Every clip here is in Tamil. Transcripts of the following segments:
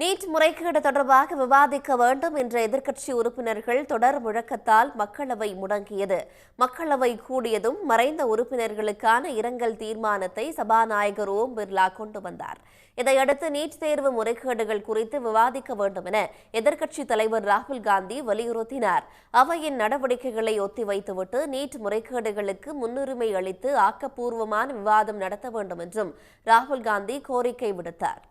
நீட் முறைகேடு தொடர்பாக விவாதிக்க வேண்டும் என்ற எதிர்க்கட்சி உறுப்பினர்கள் தொடர் முழக்கத்தால் மக்களவை முடங்கியது. மக்களவை கூடியதும் மறைந்த உறுப்பினர்களுக்கான இரங்கல் தீர்மானத்தை சபாநாயகர் ஓம் பிர்லா கொண்டு வந்தார். இதையடுத்து நீட் தேர்வு முறைகேடுகள் குறித்து விவாதிக்க வேண்டும் என எதிர்க்கட்சி தலைவர் ராகுல் காந்தி வலியுறுத்தினார். அவையின் நடவடிக்கைகளை ஒத்திவைத்துவிட்டு நீட் முறைகேடுகளுக்கு முன்னுரிமை அளித்து ஆக்கப்பூர்வமான விவாதம் நடத்த வேண்டும் என்றும் ராகுல் காந்தி கோரிக்கை விடுத்தார்.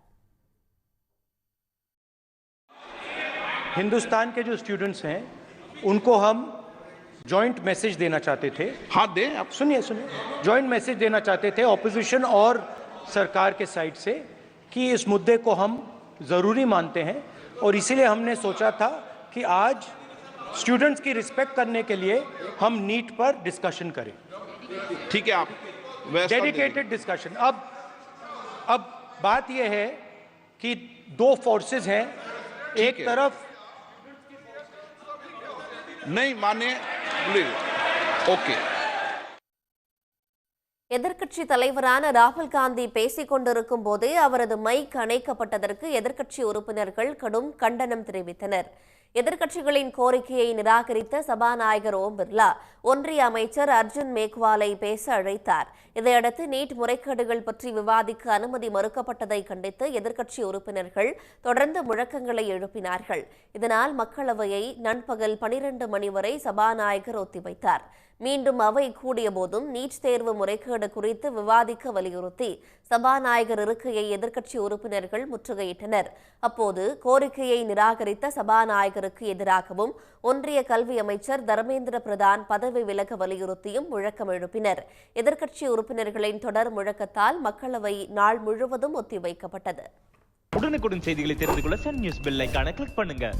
हिंदुस्तान के जो स्टूडेंट्स हैं उनको हम जॉइंट मैसेज देना चाहते थे। हाँ दे आप। सुनिए सुनिए। जॉइंट मैसेज देना चाहते थे ऑपोजिशन और सरकार के साइड से कि इस मुद्दे को हम ज़रूरी मानते हैं और इसीलिए हमने सोचा था कि आज स्टूडेंट्स की रिस्पेक्ट करने के लिए हम नीट पर डिस्कशन करें। ठीक है आप डेडिकेटेड डिस्कशन अब अब बात यह है कि दो फोर्सेस हैं एक है। तरफ़ નહીં માને ஓகே எதிர்க்கட்சி தலைவரான ராகுல் காந்தி பேசிக் கொண்டிருக்கும் போதே அவரது மைக் அணைக்கப்பட்டதற்கு எதிர்க்கட்சி உறுப்பினர்கள் கடும் கண்டனம் தெரிவித்தனர். எதிர்க்கட்சிகளின் கோரிக்கையை நிராகரித்த சபாநாயகர் ஓம் பிர்லா ஒன்றிய அமைச்சர் அர்ஜுன் மேக்வாலை பேச அழைத்தார். இதையடுத்து நீட் முறைகேடுகள் பற்றி விவாதிக்க அனுமதி மறுக்கப்பட்டதை கண்டித்து எதிர்க்கட்சி உறுப்பினர்கள் தொடர்ந்து முழக்கங்களை எழுப்பினார்கள். இதனால் மக்களவையை நண்பகல் பனிரெண்டு மணி வரை சபாநாயகர் ஒத்திவைத்தார். மீண்டும் அவை கூடிய போதும் நீட் தேர்வு முறைகேடு குறித்து விவாதிக்க வலியுறுத்தி சபாநாயகர் இருக்கையை எதிர்க்கட்சி உறுப்பினர்கள் முற்றுகையிட்டனர். அப்போது கோரிக்கையை நிராகரித்த சபாநாயகர் சபாநாயகருக்கு எதிராகவும் ஒன்றிய கல்வி அமைச்சர் தர்மேந்திர பிரதான் பதவி விலக வலியுறுத்தியும் முழக்கம் எழுப்பினர். எதிர்க்கட்சி உறுப்பினர்களின் தொடர் முழக்கத்தால் மக்களவை நாள் முழுவதும் ஒத்திவைக்கப்பட்டது. உடனுக்குடன் செய்திகளை தெரிந்து கொள்ள சன் நியூஸ் பெல் கிளிக் பண்ணுங்க.